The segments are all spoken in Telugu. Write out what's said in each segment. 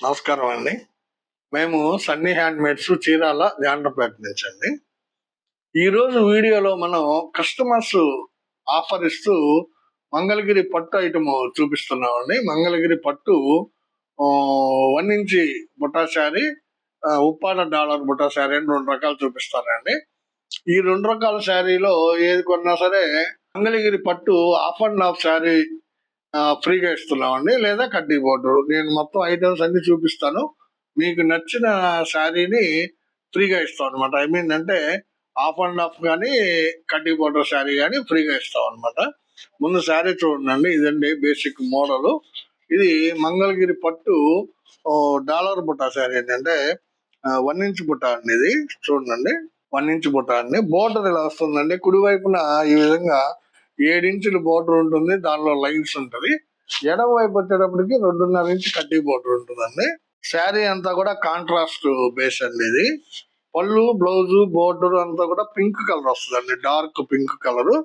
నమస్కారం అండి. మేము Sunny hand mades Chirala Jandrapeta నుంచి అండి. ఈరోజు వీడియోలో మనం కస్టమర్స్ ఆఫర్ ఇస్తూ మంగళగిరి పట్టు ఐటమ్ చూపిస్తున్నామండి మంగళగిరి పట్టు వన్ ఇంచి బుట్టా శారీ ఆ, ఉప్పాడ డాలర్ బుట్టా శారీ అని రెండు రకాలు చూపిస్తానండి. ఈ రెండు రకాల శారీలో ఏది కొన్నా సరే మంగళగిరి పట్టు ఆఫ్ అండ్ హాఫ్ శారీ ఫ్రీగా ఇస్తున్నామండి. లేదా కడ్డీ బోర్డర్ నేను మొత్తం ఐటమ్స్ అన్ని చూపిస్తాను. మీకు నచ్చిన శారీని ఫ్రీగా ఇస్తాం అనమాట ఐ మీన్ అంటే హాఫ్ అండ్ హాఫ్ కానీ కడ్డీ బోర్డర్ శారీ కానీ ఫ్రీగా ఇస్తాం అనమాట ముందు శారీ చూడండి. ఇదండి బేసిక్ మోడల్ ఇది మంగళగిరి పట్టు డాలర్ బుట్ట శారీ ఏంటంటే వన్ ఇంచ్ బుట్ట అండి ఇది. చూడండి. వన్ ఇంచ్ బుట్ట అండి. బోర్డర్ ఇలా వస్తుందండి. కుడివైపున ఈ విధంగా ఏడించుల బోర్డర్ ఉంటుంది దానిలో లైన్స్ ఉంటది. ఎడమ వైపు వచ్చేటప్పటికి రెండున్నర ఇంచ్ కడ్డీ బోర్డర్ ఉంటుందండి. శారీ అంతా కూడా కాంట్రాస్ట్ బేస్ అండి ఇది. పళ్ళు బ్లౌజ్ బోర్డర్ అంతా కూడా పింక్ కలర్ వస్తుందండి. Dark pink colour.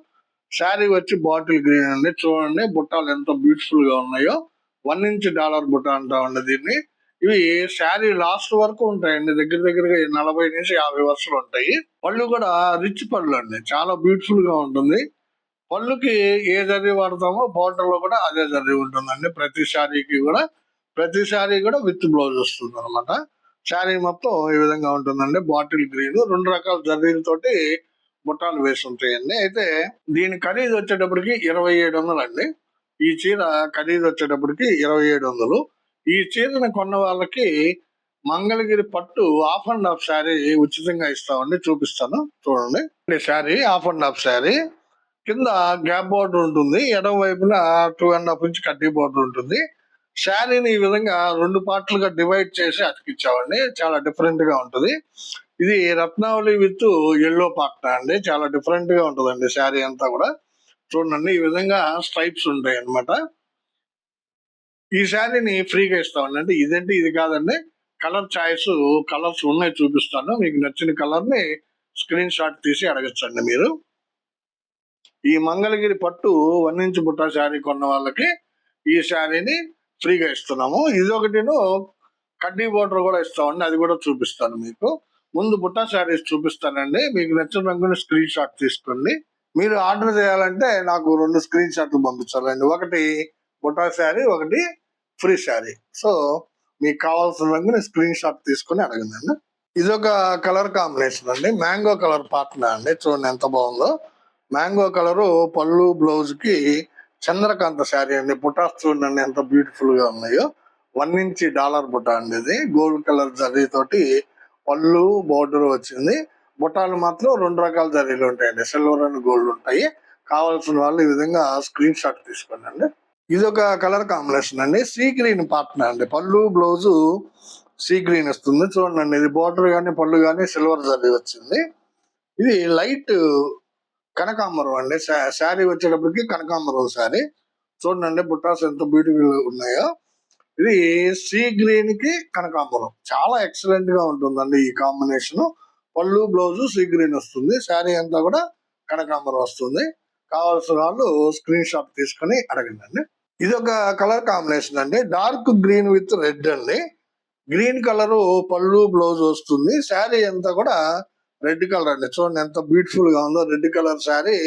శారీ వచ్చి బాటిల్ గ్రీన్ అండి. చూడండి బుట్టాలు ఎంత బ్యూటిఫుల్గా ఉన్నాయో. వన్ ఇంచ్ డాలర్ బుట్ట అంటామండి దీన్ని. ఇవి శారీ లాస్ట్ వరకు ఉంటాయండి. దగ్గర దగ్గరగా నలభై నుంచి యాభై వర్షాలు ఉంటాయి. పళ్ళు కూడా రిచ్ పళ్ళు అండి. చాలా బ్యూటిఫుల్గా ఉంటుంది. పళ్ళుకి ఏ జర్రీ వాడతామో బార్డర్ కూడా అదే జర్రీ ఉంటుందండి. ప్రతి శారీకి కూడా ప్రతి శారీ కూడా విత్ బ్లౌజ్ వస్తుంది అనమాట శారీ మొత్తం ఈ విధంగా ఉంటుందండి. బాటిల్ గ్రీన్ రెండు రకాల జర్రీలతోటి బుట్టాలు వేసి ఉంటాయండి. అయితే దీని ఖరీదు వచ్చేటప్పటికి ఇరవై ఏడు వందలు అండి. ఈ చీర ఖరీదు వచ్చేటప్పటికి ఇరవై ఏడు వందలు. ఈ చీరను కొన్న వాళ్ళకి మంగళగిరి పట్టు హాఫ్ అండ్ హాఫ్ శారీ ఉచితంగా ఇస్తామండి. చూపిస్తాను. చూడండి. ఈ saree half and half saree. కింద గ్యాప్ బోర్డర్ ఉంటుంది. ఎడమ వైపున టూ అండ్ హాఫ్ ఇంచ్ కడ్డీ బోర్డర్ ఉంటుంది. శారీని ఈ విధంగా రెండు పార్ట్లుగా డివైడ్ చేసి అతికిచ్చామండి. చాలా డిఫరెంట్గా ఉంటుంది. ఇది రత్నావళి విత్ ఎల్లో పార్ట్ అండి. చాలా డిఫరెంట్గా ఉంటుందండి శారీ అంతా కూడా. చూడండి ఈ విధంగా స్ట్రైప్స్ ఉంటాయి అనమాట ఈ శారీని ఫ్రీగా ఇస్తామండి. అంటే ఇదంటే? ఇది కాదండి. కలర్ చాయిస్ కలర్స్ ఉన్నాయి చూపిస్తాను. మీకు నచ్చిన కలర్ని స్క్రీన్ షాట్ తీసి అడగచ్చండి మీరు. ఈ మంగళగిరి పట్టు వన్ బుట్ట శారీ కొన్న వాళ్ళకి ఈ శారీని ఫ్రీగా ఇస్తున్నాము. ఇది ఒకటిను కడ్డీ బోర్డర్ కూడా ఇస్తామండి. అది కూడా చూపిస్తాను మీకు. ముందు బుట్ట శారీస్ చూపిస్తానండి. మీకు నచ్చిన రంగుని స్క్రీన్ షాట్ తీసుకోండి. మీరు ఆర్డర్ చేయాలంటే నాకు రెండు స్క్రీన్ షాట్లు పంపించాలండి. ఒకటి బుట్టా శారీ ఒకటి ఫ్రీ శారీ. సో మీకు కావాల్సిన రంగుని స్క్రీన్ షాట్ తీసుకొని అడగండి. ఇది ఒక కలర్ కాంబినేషన్ అండి. మ్యాంగో కలర్ పార్ట్నర్ అండి. చూడండి ఎంత బాగుందో. మ్యాంగో కలరు పళ్ళు బ్లౌజ్కి చంద్రకాంత శారీ అండి. బుటాస్ చూడండి ఎంత బ్యూటిఫుల్గా ఉన్నాయో. వన్ ఇంచ్ డాలర్ బుట్ట అండి ఇది. గోల్డ్ కలర్ జరీ తోటి పళ్ళు బోర్డర్ వచ్చింది. బుట్టాలు మాత్రం రెండు రకాల జరీలు ఉంటాయండి. సిల్వర్ అండ్ గోల్డ్ ఉంటాయి. కావాల్సిన వాళ్ళు ఈ విధంగా స్క్రీన్ షాట్ తీసుకోండి అండి. ఇది ఒక కలర్ కాంబినేషన్ అండి. సీ గ్రీన్ పార్ట్నర్ అండి. పళ్ళు బ్లౌజు సీ గ్రీన్ వస్తుంది చూడండి ఇది బోర్డర్ కానీ పళ్ళు కానీ సిల్వర్ జరీ వచ్చింది. ఇది లైట్ కనకాంబరం అండి. శారీ వచ్చేటప్పటికి కనకాంబరం శారీ. చూడండి బుట్టాస్ ఎంత బ్యూటిఫుల్ ఉన్నాయో. ఇది సీ గ్రీన్కి కనకాంబరం. చాలా ఎక్సలెంట్గా ఉంటుందండి ఈ కాంబినేషన్. పళ్ళు బ్లౌజ్ సీ గ్రీన్ వస్తుంది. శారీ అంతా కూడా కనకాంబరం వస్తుంది. కావాల్సిన వాళ్ళు స్క్రీన్ షాట్ తీసుకొని అడగండి. ఇది ఒక కలర్ కాంబినేషన్ అండి. డార్క్ గ్రీన్ విత్ రెడ్ అండి. గ్రీన్ కలర్ పళ్ళు బ్లౌజ్ వస్తుంది. శారీ అంతా కూడా రెడ్ కలర్ అండి. చూడండి ఎంత బ్యూటిఫుల్గా ఉందో red colour saree.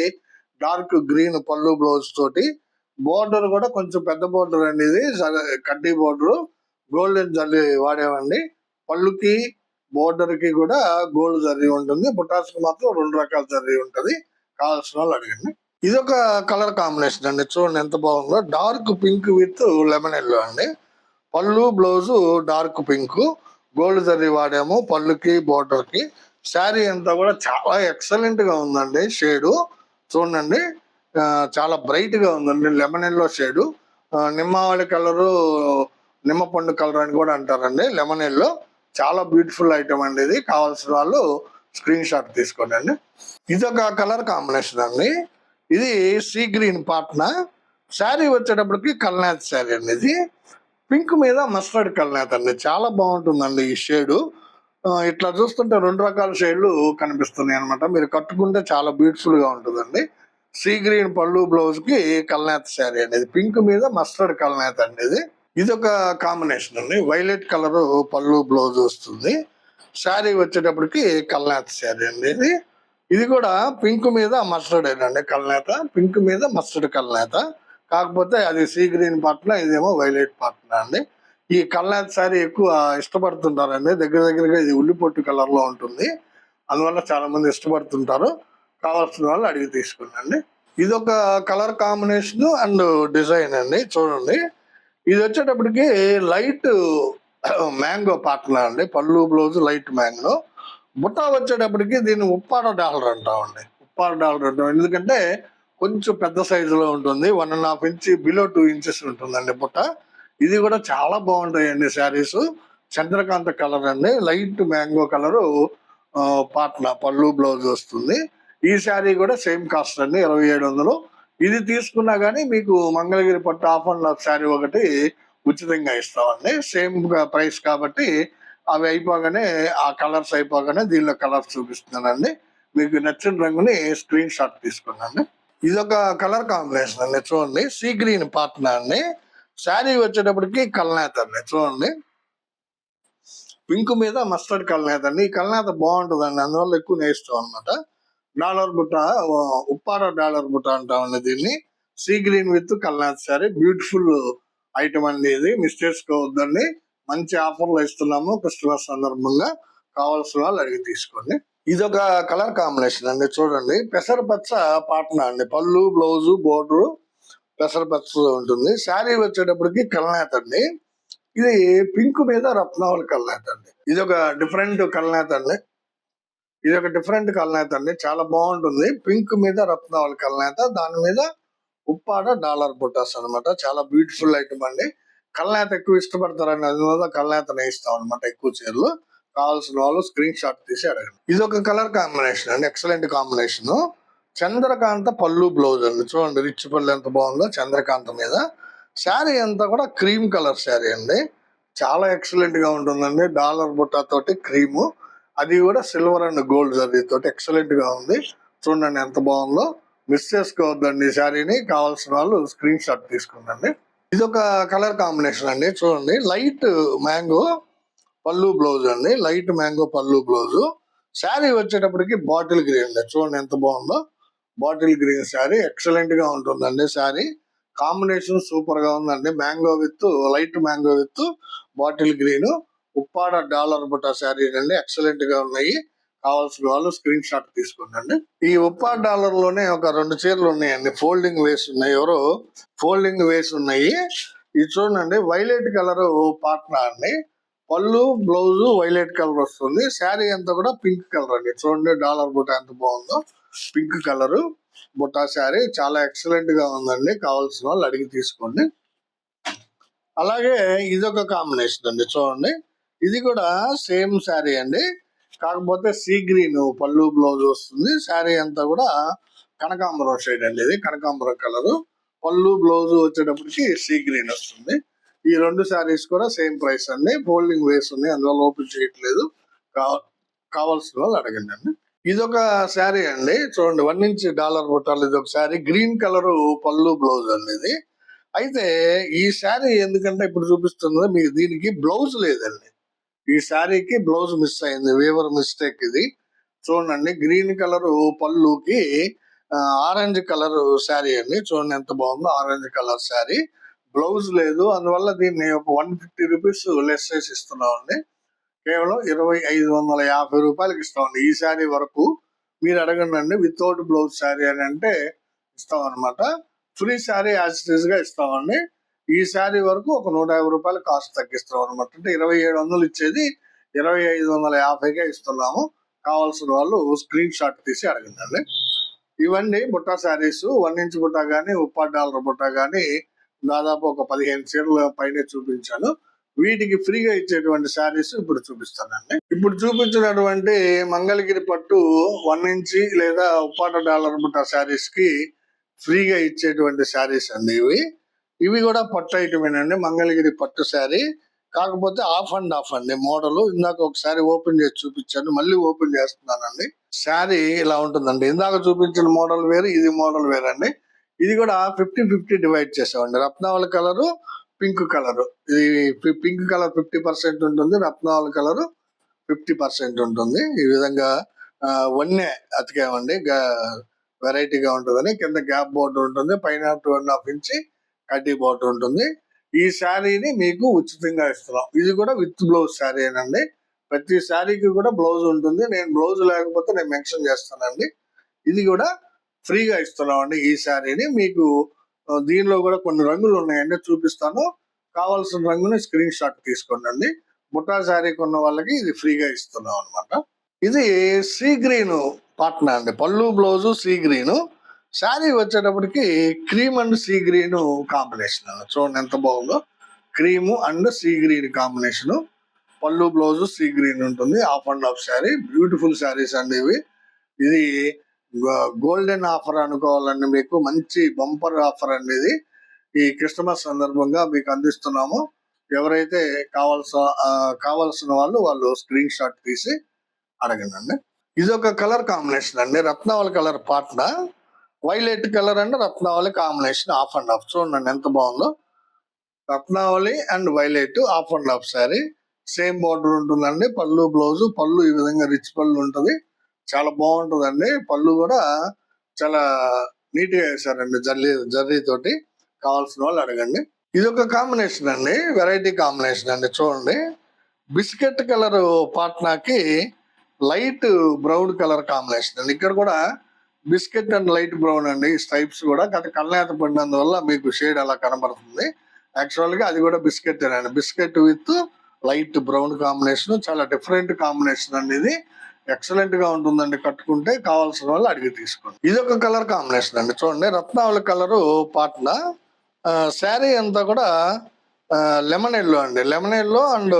Dark green పళ్ళు బ్లౌజ్ తోటి. బోర్డర్ కూడా కొంచెం పెద్ద బోర్డర్ అండి ఇది కడ్డీ బోర్డర్. గోల్డెన్ జల్లి వాడేవండి. పళ్ళుకి బోర్డర్కి కూడా గోల్డ్ జర్రీ ఉంటుంది. బుటాస్కి మాత్రం రెండు రకాల జర్రీ ఉంటుంది. కావాల్సిన వాళ్ళు అడగండి. ఇది ఒక కలర్ కాంబినేషన్ అండి. చూడండి ఎంత బాగుందో. Dark pink with lemon yellow అండి. పళ్ళు blouse dark pink. Gold zari వాడాము పళ్ళుకి బోర్డర్కి శారీ అంతా కూడా చాలా ఎక్సలెంట్గా ఉందండి షేడు. చూడండి చాలా బ్రైట్గా ఉందండి లెమన్ ఎల్లో షేడు. నిమ్మవాళి కలరు నిమ్మ పండు కలర్ అని కూడా అంటారండి లెమన్ ఎల్లో చాలా బ్యూటిఫుల్ ఐటమ్ అండి ఇది. కావాల్సిన వాళ్ళు స్క్రీన్ షాట్ తీసుకోండి అండి. ఇది ఒక కలర్ కాంబినేషన్ అండి. ఇది సీ గ్రీన్ పాట్న శారీ వచ్చేటప్పటికి కల్నాథ్ శారీ అండి ఇది. పింక్ మీద మస్టర్డ్ కల్నాథ్ అండి. చాలా బాగుంటుందండి ఈ షేడు. ఇట్లా చూస్తుంటే రెండు రకాల షేడ్లు కనిపిస్తున్నాయి అన్నమాట. మీరు కట్టుకుంటే చాలా బ్యూటిఫుల్గా ఉంటుందండి. సీ గ్రీన్ పళ్ళు బ్లౌజ్కి కల్నేత శారీ అనేది పింక్ మీద మస్టర్డ్ కల్నేత అండి ఇది. ఇది ఒక కాంబినేషన్ అండి. వైలెట్ కలర్ పళ్ళు బ్లౌజ్ వస్తుంది. శారీ వచ్చేటప్పటికి కల్నేత శారీ అండి ఇది. ఇది కూడా పింక్ మీద మస్టర్డ్ అండి కల్నేత. పింక్ మీద మస్టర్డ్ కల్నేత. కాకపోతే అది సీ గ్రీన్ పాటన ఇదేమో వైలెట్ పట్న అండి. ఈ కల్నేత శారీ ఎక్కువ ఇష్టపడుతుంటారండి. దగ్గర దగ్గరగా ఇది ఉల్లిపొట్టు కలర్లో ఉంటుంది. అందువల్ల చాలా మంది ఇష్టపడుతుంటారు. కావాల్సిన వాళ్ళు అడిగి తీసుకున్నాండి ఇది ఒక కలర్ కాంబినేషన్ అండ్ డిజైన్ అండి. చూడండి. ఇది వచ్చేటప్పటికి లైట్ మ్యాంగో పాటన అండి. పళ్ళు బ్లౌజ్ లైట్ మ్యాంగో. బుట్ట వచ్చేటప్పటికి దీన్ని ఉప్పాడ డాలర్ అంటామండి. ఉప్పాడ డాలర్ అంటాం. ఎందుకంటే కొంచెం పెద్ద సైజులో ఉంటుంది. One and half inch below two inches ఉంటుందండి బుట్ట. ఇది కూడా చాలా బాగుంటాయండి శారీస్. చంద్రకాంత కలర్ అండి. లైట్ మ్యాంగో కలరు పాట్న పళ్ళు బ్లౌజ్ వస్తుంది. ఈ శారీ కూడా సేమ్ కాస్ట్ అండి ఇరవై ఏడు వందలు. ఇది తీసుకున్నా కానీ మీకు మంగళగిరి పట్టు ఆఫ్ అండ్ హాఫ్ శారీ ఒకటి ఉచితంగా ఇస్తామండి. సేమ్ ప్రైస్ కాబట్టి అవి అయిపోగానే ఆ కలర్స్ అయిపోగానే దీనిలో కలర్స్ చూపిస్తున్నానండి. మీకు నచ్చిన రంగుని స్క్రీన్ షాట్ తీసుకున్నాను. ఇది ఒక కలర్ కాంబినేషన్ అండి చూడండి. సీ గ్రీన్ పాట్న అండి. శారీ వచ్చేటప్పటికి కల్నేత అండి చూడండి. పింక్ మీద మస్టర్డ్ కల్నేత అండి ఈ కల్నేత బాగుంటుందండి అందువల్ల ఎక్కువ నేస్తాం అనమాట డాలర్ బుట్ట ఉప్పాడ డాలర్ బుట్ట అంటామండి దీన్ని. సీ గ్రీన్ విత్ కల్నేత శారీ బ్యూటిఫుల్ ఐటమ్ అండి ఇది మిస్ చేసుకోవద్దండి. మంచి ఆఫర్లు ఇస్తున్నాము క్రిస్మస్ సందర్భంగా కావాల్సిన వాళ్ళు అడిగి తీసుకోండి. ఇది ఒక కలర్ కాంబినేషన్ అండి చూడండి. పెసరపచ్చ పాట్నా అండి పళ్ళు బ్లౌజ్ బోర్డరు. పెసరపచ్చ ఉంటుంది. శారీ వచ్చేటప్పటికి కల్నేత అండి ఇది పింక్ మీద రత్నావళి కల్నేత అండి ఇది ఒక డిఫరెంట్ కల్నేత అండి ఇది ఒక డిఫరెంట్ కల్నేత అండి చాలా బాగుంటుంది. పింక్ మీద రత్నావళి కల్నేత దాని మీద ఉప్పాడ డాలర్ బుట్టాస్ అన్నమాట. చాలా బ్యూటిఫుల్ ఐటమ్ అండి. కల్నేత ఎక్కువ ఇష్టపడతారని అందువల్ల కల్నేత ఇస్తాం అనమాట ఎక్కువ చీరలు. కావాల్సిన వాళ్ళు స్క్రీన్ షాట్ తీసి అడగండి. ఇది ఒక కలర్ కాంబినేషన్ అండి. Excellent combination. చంద్రకాంత పళ్ళు బ్లౌజ్ అండి. చూడండి రిచ్ పళ్ళు ఎంత బాగుందో చంద్రకాంత మీద. శారీ అంతా కూడా క్రీమ్ కలర్ శారీ అండి. చాలా ఎక్సలెంట్గా ఉంటుందండి. డాలర్ బుట్ట తోటి క్రీము అది కూడా సిల్వర్ అండ్ గోల్డ్ జరీ తోటి ఎక్సలెంట్గా ఉంది. చూడండి ఎంత బాగుందో. మిస్ చేసుకోవద్దండి ఈ శారీని. కావాల్సిన వాళ్ళు స్క్రీన్ షాట్ తీసుకుందండి ఇది ఒక కలర్ కాంబినేషన్ అండి. చూడండి లైట్ మ్యాంగో పళ్ళు బ్లౌజ్ అండి. లైట్ మ్యాంగో పళ్ళు బ్లౌజ్ శారీ వచ్చేటప్పటికి బాటిల్ గ్రీన్ అండి. చూడండి ఎంత బాగుందో. బాటిల్ గ్రీన్ శారీ ఎక్సలెంట్గా ఉంటుందండి శారీ. కాంబినేషన్ సూపర్గా ఉందండి. Mango with light mango with bottle green Uppada dollar బుట్ట శారీ అండి ఎక్సలెంట్గా ఉన్నాయి. కావాల్సిన వాళ్ళు స్క్రీన్ షాట్ తీసుకోండి ఈ ఉప్పా డాలర్లోనే ఒక రెండు చీరలు ఉన్నాయండి. ఫోల్డింగ్ వేసి ఉన్నాయి ఎవరో. ఫోల్డింగ్ వేసి ఉన్నాయి. ఇది చూడండి వైలెట్ కలర్ పాట్నా అండి. పళ్ళు బ్లౌజ్ వైలెట్ కలర్ వస్తుంది. శారీ అంతా కూడా పింక్ కలర్ అండి. చూడండి డాలర్ బుట్ట ఎంత బాగుందో. Pink colour Butta sari. చాలా ఎక్సలెంట్గా ఉందండి. కావాల్సిన వాళ్ళు అడిగి తీసుకోండి. అలాగే ఇదొక కాంబినేషన్ అండి. చూడండి. ఇది కూడా సేమ్ శారీ అండి. కాకపోతే సీ గ్రీన్ పళ్ళు బ్లౌజ్ వస్తుంది. శారీ అంతా కూడా కనకాంబరం షేడ్ అండి ఇది. కనకాంబరం కలరు. పళ్ళు బ్లౌజ్ వచ్చేటప్పటికి సీ గ్రీన్ వస్తుంది. ఈ రెండు శారీస్ కూడా సేమ్ ప్రైస్ అండి. ఫోల్డింగ్ వేస్ ఉంది అందువల్ల ఓపెన్ చేయట్లేదు. కావాల్సిన వాళ్ళు అడగండి అండి. ఇది ఒక శారీ అండి. చూడండి వన్ ఇంచ్ డాలర్ బుట్టాలు. ఇది ఒక శారీ. గ్రీన్ కలర్ పళ్ళు బ్లౌజ్ అండి ఇది. అయితే ఈ శారీ ఎందుకంటే ఇప్పుడు చూపిస్తుంది మీకు దీనికి బ్లౌజ్ లేదండి. ఈ శారీకి బ్లౌజ్ మిస్ అయింది. వేవర్ మిస్టేక్ ఇది. చూడండి గ్రీన్ కలర్ పళ్ళుకి ఆరెంజ్ కలర్ శారీ అండి. చూడండి ఎంత బాగుందో ఆరెంజ్ కలర్ శారీ. బ్లౌజ్ లేదు. అందువల్ల దీన్ని ఒక వన్ ఫిఫ్టీ రూపీస్ లెస్ చేసి ఇస్తున్నామండి. కేవలం ఇరవై ఐదు వందల యాభై రూపాయలకి ఇస్తామండి ఈ శారీ వరకు మీరు అడగండి వితౌట్ బ్లౌజ్ శారీ అని అంటే ఇస్తాం అనమాట ఫ్రీ శారీ యాజ్గా ఇస్తామండి ఈ శారీ వరకు ఒక నూట యాభై రూపాయలు కాస్ట్ తగ్గిస్తాం అనమాట అంటే ఇరవై ఏడు వందలు ఇచ్చేది ఇరవై ఐదు వందల యాభైగా ఇస్తున్నాము. కావాల్సిన వాళ్ళు స్క్రీన్ షాట్ తీసి అడగండి ఇవన్నీ బుట్టా శారీస్ వన్ ఇంచ్ బుట్ట కానీ ఉప్పా డాలర్ బుట్ట కానీ దాదాపు ఒక పదిహేను చీరల పైనే చూపించాను. వీటికి ఫ్రీగా ఇచ్చేటువంటి శారీస్ ఇప్పుడు చూపిస్తానండి ఇప్పుడు చూపించినటువంటి మంగళగిరి పట్టు వన్ ఇంచి లేదా ఉప్పాట డాలర్ బుట్ట శారీస్కి ఫ్రీగా ఇచ్చేటువంటి శారీస్ అండి ఇవి. ఇవి కూడా పట్టు ఐటమేనండి. మంగళగిరి పట్టు శారీ. కాకపోతే ఆఫ్ అండ్ ఆఫ్ అండి మోడల్. ఇందాక ఒకసారి ఓపెన్ చేసి చూపించాను. మళ్ళీ ఓపెన్ చేస్తున్నానండి. శారీ ఇలా ఉంటుందండి. ఇందాక చూపించిన మోడల్ వేరు ఇది మోడల్ వేరండి. ఇది కూడా ఫిఫ్టీ ఫిఫ్టీ డివైడ్ చేసామండి. రత్నావళి కలరు పింక్ కలర్. ఇది పింక్ కలర్ ఫిఫ్టీ పర్సెంట్ ఉంటుంది రత్నాల కలర్ ఫిఫ్టీ పర్సెంట్ ఉంటుంది. ఈ విధంగా వన్నే వన్నె అతికామండి. వెరైటీగా ఉంటుందని. కింద గ్యాప్ బోర్డు ఉంటుంది పైన టూ అండ్ హాఫ్ ఇంచి కడ్డీ బోర్డు ఉంటుంది. ఈ శారీని మీకు ఉచితంగా ఇస్తున్నాం. ఇది కూడా విత్ బ్లౌజ్ శారీ అండి ప్రతి శారీకి కూడా బ్లౌజ్ ఉంటుంది. నేను బ్లౌజ్ లేకపోతే నేను మెన్షన్ చేస్తానండి. ఇది కూడా ఫ్రీగా ఇస్తున్నాం అండి ఈ శారీని. మీకు దీనిలో కూడా కొన్ని రంగులు ఉన్నాయండి చూపిస్తాను. కావాల్సిన రంగుని స్క్రీన్ షాట్ తీసుకోండి అండి బుట్టా శారీ కొన్న వాళ్ళకి ఇది ఫ్రీగా ఇస్తున్నాం అన్నమాట. ఇది సీ గ్రీన్ పాట్నా అండి. పళ్ళు బ్లౌజు సీ గ్రీన్ శారీ వచ్చేటప్పటికి cream and sea green combination చూడండి ఎంత బాగుందో. Cream and sea green combination పళ్ళు బ్లౌజు సీ గ్రీన్ ఉంటుంది. Half and half saree. Beautiful sarees అండి ఇవి. ఇది గోల్డెన్ ఆఫర్ అనుకోవాలండి. మీకు మంచి బంపర్ ఆఫర్ అండి ఇది ఈ క్రిస్టమస్ సందర్భంగా మీకు అందిస్తున్నాము. ఎవరైతే కావాల్సిన కావాల్సిన వాళ్ళు వాళ్ళు స్క్రీన్ షాట్ తీసి అడగండి ఇది ఒక కలర్ కాంబినేషన్ అండి. రత్నావళి కలర్ పాట్న? వైలెట్ కలర్ అండ్ రత్నావళి కాంబినేషన్ ఆఫ్ అండ్ ఆఫ్ చూడండి ఎంత బాగుందో. రత్నావళి and violet half and half saree same border ఉంటుందండి. పళ్ళు బ్లౌజ్ పళ్ళు ఈ విధంగా రిచ్ పళ్ళు ఉంటుంది. చాలా బాగుంటుందండి. పళ్ళు కూడా చాలా నీట్గా జర్రీ జర్రీ తోటి. కావాల్సిన వాళ్ళు అడగండి. ఇది ఒక కాంబినేషన్ అండి. వెరైటీ కాంబినేషన్ అండి. చూడండి. బిస్కెట్ కలర్ పాట్నాకి లైట్ బ్రౌన్ కలర్ కాంబినేషన్ అండి. ఇక్కడ కూడా బిస్కెట్ అండ్ లైట్ బ్రౌన్ అండి. స్ట్రైప్స్ కూడా గత కళ్ళేత పడినందువల్ల మీకు షేడ్ అలా కనబడుతుంది. యాక్చువల్గా అది కూడా బిస్కెట్ అండి. Biscuit with light brown combination చాలా డిఫరెంట్ కాంబినేషన్ అండి ఇది. ఎక్సలెంట్గా ఉంటుందండి కట్టుకుంటే కావాల్సిన వాళ్ళు అడిగి తీసుకోండి. ఇది ఒక కలర్ కాంబినేషన్ అండి. చూడండి రత్నావళి కలరు పాట్న శారీ అంతా కూడా లెమన్ ఎల్లో అండి. లెమన్ ఎల్లో అండ్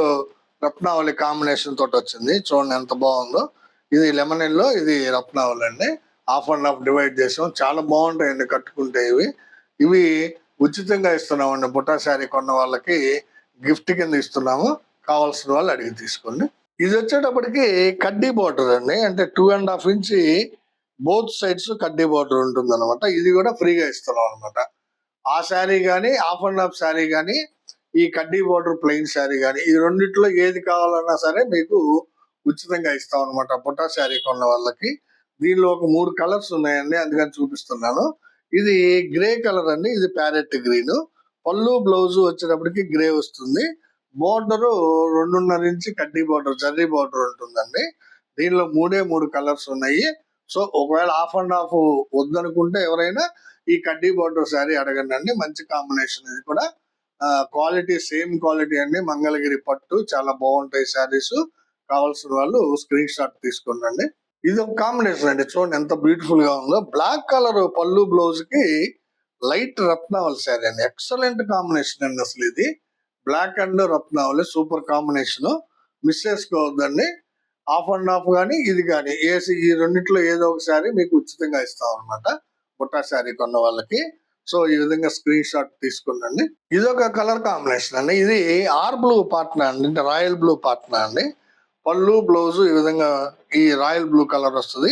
రత్నావళి కాంబినేషన్ తోటి వచ్చింది. చూడండి ఎంత బాగుందో. ఇది లెమన్ ఎల్లో ఇది రత్నావళి అండి. హాఫ్ అండ్ హాఫ్ డివైడ్ చేసాం. చాలా బాగుంటాయండి కట్టుకుంటే ఇవి. ఇవి ఉచితంగా ఇస్తున్నామండి. బుట్టా శారీ కొన్న వాళ్ళకి గిఫ్ట్ కింద ఇస్తున్నాము. కావాల్సిన వాళ్ళు అడిగి తీసుకోండి. ఇది వచ్చేటప్పటికి కడ్డీ బోర్డర్ అండి. అంటే two and half inch both sides కడ్డీ బోర్డర్ ఉంటుంది అనమాట ఇది కూడా ఫ్రీగా ఇస్తున్నాం అనమాట ఆ శారీ కానీ హాఫ్ అండ్ హాఫ్ శారీ కానీ ఈ కడ్డీ బోర్డర్ ప్లెయిన్ శారీ కానీ ఈ రెండిట్లో ఏది కావాలన్నా సరే మీకు ఉచితంగా ఇస్తాం అనమాట బుట్టా శారీ కొన్న వాళ్ళకి. దీనిలో ఒక మూడు కలర్స్ ఉన్నాయండి అందుకని చూపిస్తున్నాను. ఇది గ్రే కలర్ అండి ఇది ప్యారెట్ గ్రీన్. పళ్ళు బ్లౌజ్ వచ్చేటప్పటికి గ్రే వస్తుంది. బోర్డర్ రెండున్నర ఇంచి కడ్డీ బోర్డర్ జర్రీ బోర్డర్ ఉంటుందండి. దీనిలో మూడే మూడు కలర్స్ ఉన్నాయి. సో ఒకవేళ హాఫ్ అండ్ హాఫ్ వద్దనుకుంటే ఎవరైనా ఈ కడ్డీ బోర్డర్ శారీ అడగండి అండి. మంచి కాంబినేషన్ ఇది కూడా. క్వాలిటీ సేమ్ క్వాలిటీ అండి. మంగళగిరి పట్టు చాలా బాగుంటాయి శారీస్. కావాల్సిన వాళ్ళు స్క్రీన్ షాట్ తీసుకోండి ఇది ఒక కాంబినేషన్ అండి. చూడండి ఎంత బ్యూటిఫుల్గా ఉందో. బ్లాక్ కలర్ పళ్ళు బ్లౌజ్కి లైట్ రత్నావల్ శారీ అండి. ఎక్సలెంట్ కాంబినేషన్ అండి అసలు ఇది. బ్లాక్ అండ్ రత్నావళి సూపర్ కాంబినేషన్. మిస్ చేసుకోవద్దండి హాఫ్ అండ్ హాఫ్ కానీ ఇది కానీ ఏసీ ఈ రెండిట్లో ఏదో ఒక మీకు ఉచితంగా ఇస్తాం అనమాట బుట్టా శారీ కొన్న వాళ్ళకి. సో ఈ విధంగా స్క్రీన్ షాట్ తీసుకునండి. ఇది ఒక కలర్ కాంబినేషన్ అండి. ఇది ఆర్ బ్లూ పాట్నా అండి అంటే రాయల్ బ్లూ పాట్నా అండి. పళ్ళు బ్లౌజ్ ఈ విధంగా ఈ రాయల్ బ్లూ కలర్ వస్తుంది.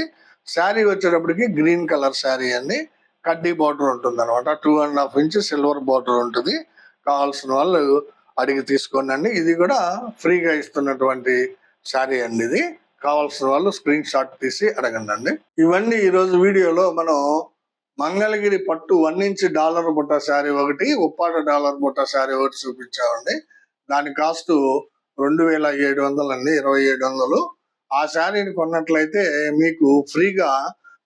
శారీ వచ్చేటప్పటికి గ్రీన్ కలర్ శారీ అండి. కడ్డీ బార్డర్ ఉంటుంది అనమాట two and half inch silver border ఉంటుంది. కావాల్సిన వాళ్ళు అడిగి తీసుకోండి అండి ఇది కూడా ఫ్రీగా ఇస్తున్నటువంటి శారీ అండి ఇది. కావాల్సిన వాళ్ళు స్క్రీన్ షాట్ తీసి అడగండి ఇవన్నీ ఈరోజు వీడియోలో మనం మంగళగిరి పట్టు వన్ ఇంచ్ డాలర్ బుట్ట శారీ ఒకటి ఉప్పాట డాలర్ బుట్ట శారీ ఒకటి చూపించామండి. దాని కాస్ట్ రెండు వేల ఏడు వందలు అండి ఇరవై ఏడు వందలు. ఆ శారీని కొన్నట్లయితే మీకు ఫ్రీగా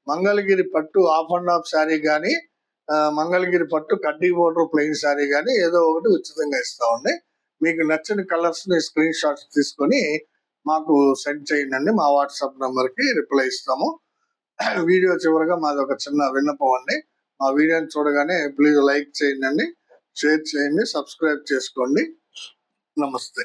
మంగళగిరి పట్టు హాఫ్ అండ్ హాఫ్ శారీ కానీ మంగళగిరి పట్టు కడ్డీ బోర్డర్ ప్లెయిన్ శారీ కానీ ఏదో ఒకటి ఉచితంగా ఇస్తామండి మీకు నచ్చిన కలర్స్ని స్క్రీన్ షాట్స్ తీసుకొని మాకు సెండ్ చేయండి. మా వాట్సాప్ నంబర్కి రిప్లై ఇస్తాము. వీడియో చివరగా మాది ఒక చిన్న విన్నపం అండి. మా వీడియోని చూడగానే ప్లీజ్ లైక్ చేయండి షేర్ చేయండి సబ్స్క్రైబ్ చేసుకోండి. నమస్తే.